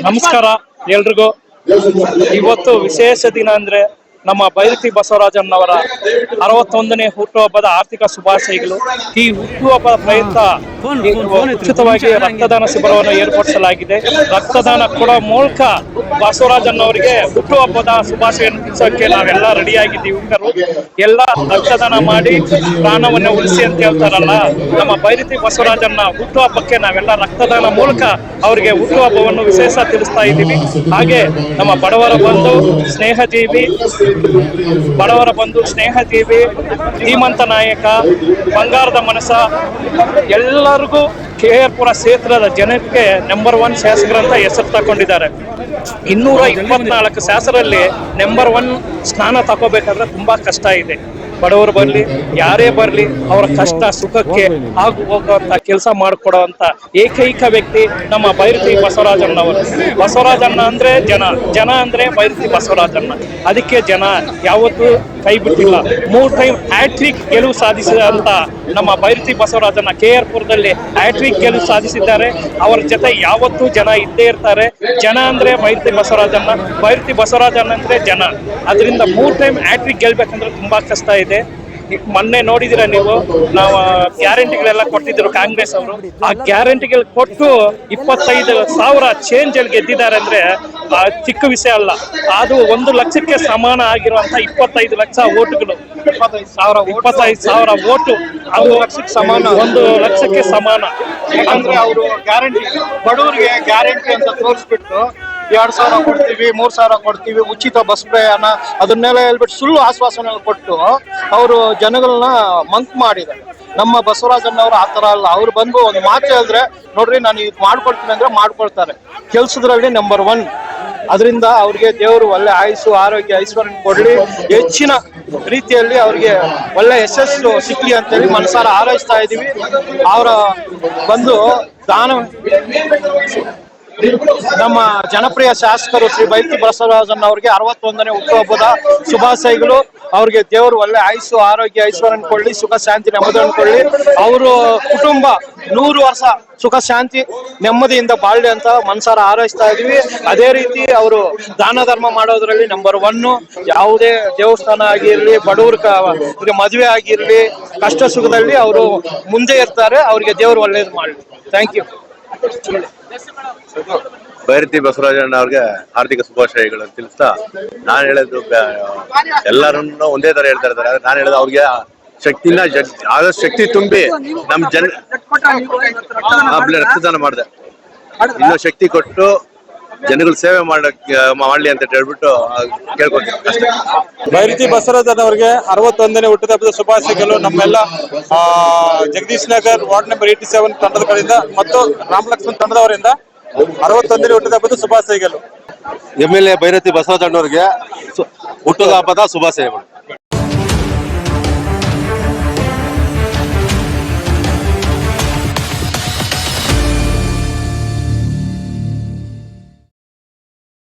ನಮಸ್ಕಾರ ಎಲ್ರಿಗೂ. ಇವತ್ತು ವಿಶೇಷ ದಿನ ಅಂದ್ರೆ ನಮ್ಮ ಬೈರತಿ ಬಸವರಾಜನ್ನವರ ಅರವತ್ತೊಂದನೇ ಹುಟ್ಟುಹಬ್ಬದ ಆರ್ಥಿಕ ಶುಭಾಶಯಗಳು. ಈ ಹುಟ್ಟುಹಬ್ಬದ ಪ್ರಯತ್ನ ಉಚಿತವಾಗಿ ರಕ್ತದಾನ ಶಿಬಿರವನ್ನು ಏರ್ಪಡಿಸಲಾಗಿದೆ. ರಕ್ತದಾನ ಕೊಡೋ ಮೂಲಕ ಬಸವರಾಜನ್ನವರಿಗೆ ಹುಟ್ಟುಹಬ್ಬದ ಶುಭಾಶಯವನ್ನು ತಿಳಿಸೋಕೆ ನಾವೆಲ್ಲ ರೆಡಿಯಾಗಿದ್ದೀವಿ ಯುವಕರು. ಎಲ್ಲ ರಕ್ತದಾನ ಮಾಡಿ ಪ್ರಾಣವನ್ನು ಉಳಿಸಿ ಅಂತ ಹೇಳ್ತಾರಲ್ಲ ನಮ್ಮ ಬೈರತಿ ಬಸವರಾಜನ್ನ ಹುಟ್ಟುಹಬ್ಬಕ್ಕೆ ನಾವೆಲ್ಲ ರಕ್ತದಾನ ಮೂಲಕ ಅವರಿಗೆ ಹುಟ್ಟುಹಬ್ಬವನ್ನು ವಿಶೇಷ ತಿಳಿಸ್ತಾ ಇದ್ದೀವಿ. ಹಾಗೆ ನಮ್ಮ ಬಡವರ ಬಂಧು ಸ್ನೇಹಜೀವಿ ಬಡವರ ಬಂಧು ಸ್ನೇಹಜೀವಿ, ಧೀಮಂತ ನಾಯಕ, ಬಂಗಾರದ ಮನಸ ಎಲ್ಲರಿಗೂ ಕೆ ಆರ್ ಪುರ ಕ್ಷೇತ್ರದ ಜನಕ್ಕೆ ನಂಬರ್ ಒನ್ ಶಾಸಕರಂತ ಹೆಸರು ತಗೊಂಡಿದ್ದಾರೆ. ಇನ್ನೂರ ಇಪ್ಪತ್ನಾಲ್ಕು ಶಾಸಕರಲ್ಲಿ ನಂಬರ್ ಒನ್ ಸ್ಥಾನ ತಗೋಬೇಕಾದ್ರೆ ತುಂಬಾ ಕಷ್ಟ ಇದೆ. ಬಡವರು ಬರಲಿ, ಯಾರೇ ಬರಲಿ, ಅವರ ಕಷ್ಟ ಸುಖಕ್ಕೆ ಆಗು ಹೋಗುವಂತ ಕೆಲಸ ಮಾಡಿಕೊಡುವಂತ ಏಕೈಕ ವ್ಯಕ್ತಿ ನಮ್ಮ ಬೈರತಿ ಬಸವರಾಜಣ್ಣವರು. ಬಸವರಾಜಣ್ಣ ಅಂದ್ರೆ ಜನ ಜನ ಅಂದ್ರೆ ಬೈರತಿ ಬಸವರಾಜಣ್ಣ. ಅದಕ್ಕೆ ಜನ ಯಾವತ್ತೂ ಕೈ ಬಿಟ್ಟಿಲ್ಲ ಮೂರ್ ಟೈಮ್ ಹ್ಯಾಟ್ರಿಕ್ ಗೆಲುವು ಸಾಧಿಸಿದಂತ ನಮ್ಮ ಬೈರತಿ ಬಸವರಾಜನ ಕೆ ಆರ್ ಪುರದಲ್ಲಿ ಹ್ಯಾಟ್ರಿಕ್ ಗೆಲುವು ಸಾಧಿಸಿದ್ದಾರೆ. ಅವರ ಜೊತೆ ಯಾವತ್ತೂ ಜನ ಇದ್ದೇ ಇರ್ತಾರೆ. ಜನ ಅಂದ್ರೆ ಬೈರತಿ ಬಸವರಾಜನ್ನ, ಬೈರತಿ ಬಸವರಾಜನ್ ಅಂದ್ರೆ ಜನ. ಅದರಿಂದ ಮೂರ್ ಟೈಮ್ ಹ್ಯಾಟ್ರಿಕ್ ಗೆಲ್ಬೇಕಂದ್ರೆ ತುಂಬಾ ಕಷ್ಟ ಇದೆ. ಮೊನ್ನೆ ನೋಡಿದಿರ ನೀವು? ನಾವು ಗ್ಯಾರಂಟಿಗಳೆಲ್ಲ ಕೊಟ್ಟಿದ್ರು ಕಾಂಗ್ರೆಸ್ ಅವರು. ಆ ಗ್ಯಾರಂಟಿಗಳು ಕೊಟ್ಟು ಇಪ್ಪತ್ತೈದು ಸಾವಿರ ಚೇಂಜ್ ಅಲ್ಲಿ ಗೆದ್ದಿದ್ದಾರೆ ಅಂದ್ರೆ ಆ ಚಿಕ್ಕ ವಿಷಯ ಅಲ್ಲ. ಅದು ಒಂದು ಲಕ್ಷಕ್ಕೆ ಸಮಾನ ಆಗಿರುವಂತ ಇಪ್ಪತ್ತೈದು ಲಕ್ಷ ಓಟುಗಳು ಸಾವಿರ ಇಪ್ಪತ್ತೈದು ಸಾವಿರ ಓಟು ಅದು ಲಕ್ಷಕ್ಕೆ ಸಮಾನ. ಒಂದು ಲಕ್ಷಕ್ಕೆ ಸಮಾನ. ಅಂದ್ರೆ ಅವರು ಗ್ಯಾರಂಟಿ ಬಡವರಿಗೆ ಗ್ಯಾರಂಟಿ ಅಂತ ತೋರಿಸ್ಬಿಟ್ಟು ಎರಡ್ ಸಾವಿರ ಕೊಡ್ತೀವಿ, ಮೂರ್ ಸಾವಿರ ಕೊಡ್ತೀವಿ, ಉಚಿತ ಬಸ್ ಪ್ರಯಾಣ, ಅದನ್ನೆಲ್ಲ ಹೇಳ್ಬಿಟ್ಟು ಸುಳ್ಳು ಆಶ್ವಾಸನೆ ಕೊಟ್ಟು ಅವರು ಜನಗಳನ್ನ ಮಂಕ್ ಮಾಡಿದ್ದಾರೆ. ನಮ್ಮ ಬಸವರಾಜಣ್ಣವರು ಆ ತರ ಅಲ್ಲ. ಅವ್ರು ಬಂದು ಒಂದು ಮಾತು ಹೇಳಿದ್ರೆ, ನೋಡ್ರಿ, ನಾನು ಇದು ಮಾಡ್ಕೊಡ್ತೀನಿ ಅಂದ್ರೆ ಮಾಡ್ಕೊಳ್ತಾರೆ. ಕೆಲ್ಸದ್ರಲ್ಲಿ ನಂಬರ್ ಒನ್ ಅದರಿಂದ ಅವ್ರಿಗೆ ದೇವರು ಒಳ್ಳೆ ಆಯುಸು ಆರೋಗ್ಯ ಐಶ್ವರ್ಯ ಕೊಡ್ಲಿ. ಹೆಚ್ಚಿನ ರೀತಿಯಲ್ಲಿ ಅವ್ರಿಗೆ ಒಳ್ಳೆ ಯಶಸ್ಸು ಸಿಕ್ಲಿ ಅಂತೇಳಿ ಮನಸಾರ ಹಾರೈಸ್ತಾ ಇದೀವಿ. ಅವರ ಬಂದು ದಾನ ನಮ್ಮ ಜನಪ್ರಿಯ ಶಾಸಕರು ಶ್ರೀ ಬೈತಿ ಬಸವರಾಜನ್ ಅವರಿಗೆ ಅರವತ್ತೊಂದನೇ ಹುಟ್ಟುಹಬ್ಬದ ಶುಭಾಶಯಗಳು. ಅವ್ರಿಗೆ ದೇವರು ಒಳ್ಳೆ ಆಯಸ್ಸು, ಆರೋಗ್ಯ, ಐಶ್ವರ್ಯ ಕೊಡ್ಲಿ ಸುಖ, ಶಾಂತಿ, ನೆಮ್ಮದಿ ಅನ್ಕೊಳ್ಳಿ. ಅವರು ಕುಟುಂಬ ನೂರು ವರ್ಷ ಸುಖ, ಶಾಂತಿ, ನೆಮ್ಮದಿಯಿಂದ ಬಾಳ್ಲಿ ಅಂತ ಮನ್ಸಾರ ಹಾರೈಸ್ತಾ ಇದೀವಿ. ಅದೇ ರೀತಿ ಅವರು ದಾನ ಧರ್ಮ ಮಾಡೋದ್ರಲ್ಲಿ ನಂಬರ್ ಒನ್ ಯಾವುದೇ ದೇವಸ್ಥಾನ ಆಗಿರ್ಲಿ, ಬಡವ್ರ ಮದುವೆ ಆಗಿರ್ಲಿ, ಕಷ್ಟ ಸುಖದಲ್ಲಿ ಅವರು ಮುಂದೆ ಇರ್ತಾರೆ. ಅವ್ರಿಗೆ ದೇವರು ಒಳ್ಳೇದು ಮಾಡಲಿ. ಥ್ಯಾಂಕ್ ಯು ಬೈರತಿ ಬಸವರಾಜಣ್ಣ ಅವ್ರಿಗೆ ಹಾರ್ದಿಕ ಶುಭಾಶಯಗಳು ಅಂತ ತಿಳಿಸ್ತಾ ನಾನು ಹೇಳೋದು ಎಲ್ಲರನ್ನು ಒಂದೇ ತರ ಹೇಳ್ತಾ ಇರ್ತಾರೆ. ನಾನು ಹೇಳೋದು ಅವ್ರಿಗೆ ಶಕ್ತಿನ ಆದಷ್ಟು ಶಕ್ತಿ ತುಂಬಿ ನಮ್ ಜನ ರಕ್ತದಾನ ಮಾಡಿದೆ. ಇನ್ನೂ ಶಕ್ತಿ ಕೊಟ್ಟು ಜನಗಳ ಸೇವೆ ಮಾಡಕ್ಕೆ ಮಾಡ್ಲಿ ಅಂತ ಹೇಳ್ಬಿಟ್ಟು ಆ, ಭೈರತಿ ಅಷ್ಟೇ. ಬೈರತಿ ಬಸವರಾಜನ್ ಅವರಿಗೆ ಅರವತ್ತೊಂದನೇ ಹುಟ್ಟುಹಬ್ಬದ ಶುಭಾಶಯಗಳು. ನಮ್ಮೆಲ್ಲ ಆ, Jagadish Nagar ward number eighty seven ತಂಡದ ಕಡೆಯಿಂದ ಮತ್ತು ರಾಮಲಕ್ಷ್ಮಣ್ ತಂಡದವರಿಂದ ಅರವತ್ತೊಂದನೇ ಹುಟ್ಟುಹಬ್ಬದ ಶುಭಾಶಯಗಳು. ಎಂ ಎಲ್ ಎ ಬೈರತಿ ಬಸವರಾಜಣ್ಣವರಿಗೆ ಸು- ಹುಟ್ಟುಹಬ್ಬದ ಶುಭಾಶಯಗಳು.